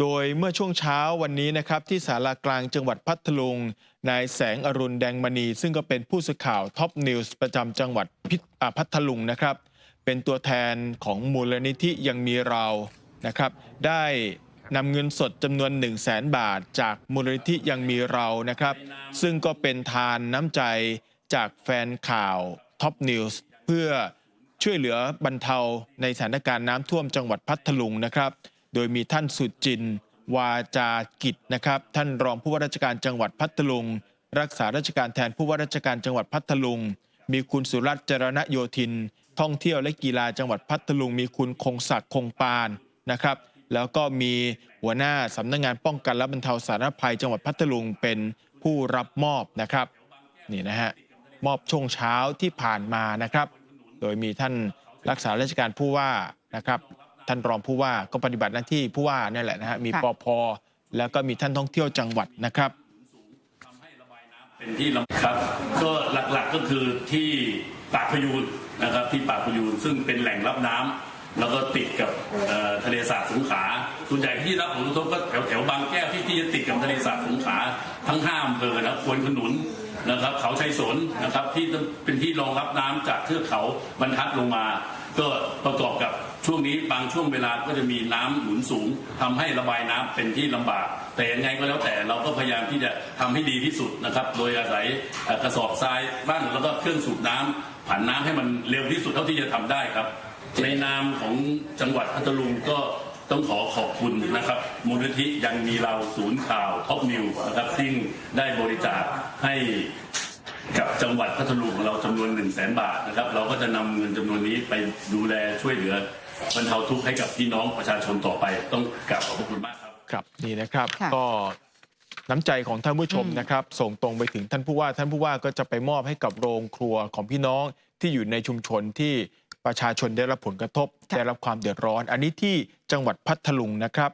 โดยเมื่อช่วงเช้าวันนี้นะครับที่ศาลากลางจังหวัดพัทลุง นายแสงอรุณแดงมณี ซึ่งก็เป็นผู้สื่อข่าวท็อปนิวส์ประจำจังหวัดพัทลุงนะครับ เป็นตัวแทนของมูลนิธิยังมีเรานะครับ ได้นำเงินสดจำนวน 1 0 0 0 0แบาท จากมูลนิธิยังมีเรานะครับ ซึ่งก็เป็นทานน้ำใจจากแฟนข่าวท็อปนิวส์เพื่อช่วยเหลือบรรเทาในสถานการณ์น้ำท่วมจังหวัดพัทลุงนะครับ โดยมีท่านสุจิน วาจากิจนะครับ ท่านรองผู้ว่าราชการจังหวัดพัทลุง รักษาราชการแทนผู้ว่าราชการจังหวัดพัทลุง มีคุณสุรัตน์จรณโยธิน ท่องเที่ยวและกีฬาจังหวัดพัทลุง มีคุณคงศักดิ์คงปานนะครับ แล้วก็มีหัวหน้าสำนักงานป้องกันและบรรเทาสาธารณภัย จังหวัดพัทลุงเป็นผู้รับมอบนะครับนี่นะฮะมอบช่วงเช้าที่ผ่านมานะครับ โดยมีท่านรักษาราชการผู้ว่านะครับ ท่านรองผู้ว่าก็ปฏิบัติหน้าที่ผู้ว่านี่แหละนะฮะมีค่ะปพแล้วก็มีท่านท่องเที่ยวจังหวัดนะครับเป็นที่ลำครับ ก็หลักๆก็คือที่ปากพยูนนะครับที่ปากพยูนซึ่งเป็นแหล่งรับน้ำแล้วก็ติดกับเอ่อทะเลสาบสงขลาส่วนใหญ่ที่รับผลกระทบก็แถวแถวบางแก้วที่ที่จะติดกับทะเลสาบสงขลาทั้งห้าอำเภอนะครับควนขนุน นะครับเขาชัยสนนะครับที่เป็นที่รองรับน้ำจากเทือกเขาบรรทัดลงมา ก็ประกอบกับช่วงนี้บางช่วงเวลาก็จะมีน้ำหนุนสูงทำให้ระบายน้ำเป็นที่ลำบาก แต่ยังไงก็แล้วแต่เราก็พยายามที่จะทำให้ดีที่สุดนะครับ โดยอาศัยกระสอบทรายบ้างแล้วก็เครื่องสูบน้ำผ่านน้ำให้มันเร็วที่สุดเท่าที่จะทำได้ครับ ในนามของจังหวัดพัทลุงก็ ต้องขอขอบคุณนะครับ มูลนิธิยังมีเราศูนย์ข่าวท็อปนิวนะครับซึ่งได้บริจาคให้กับจังหวัดพัทลุงของเราจำนวน1นึ่งแสนบาทนะครับ เราก็จะนำเงินจำนวนนี้ไปดูแลช่วยเหลือบรรเทาทุกข์ให้กับพี่น้องประชาชนต่อไป ต้องกราบขอบพระคุณมากครับ ครับนี่นะครับค่ะก็น้ำใจของท่านผู้ชมอืมนะครับ ส่งตรงไปถึงท่านผู้ว่าท่านผู้ว่าก็จะไปมอบให้กับโรงครัวของพี่น้องที่อยู่ในชุมชนที่ ประชาชนได้รับผลกระทบได้รับความเดือดร้อนอันนี้ที่จังหวัดพัทลุงนะครับ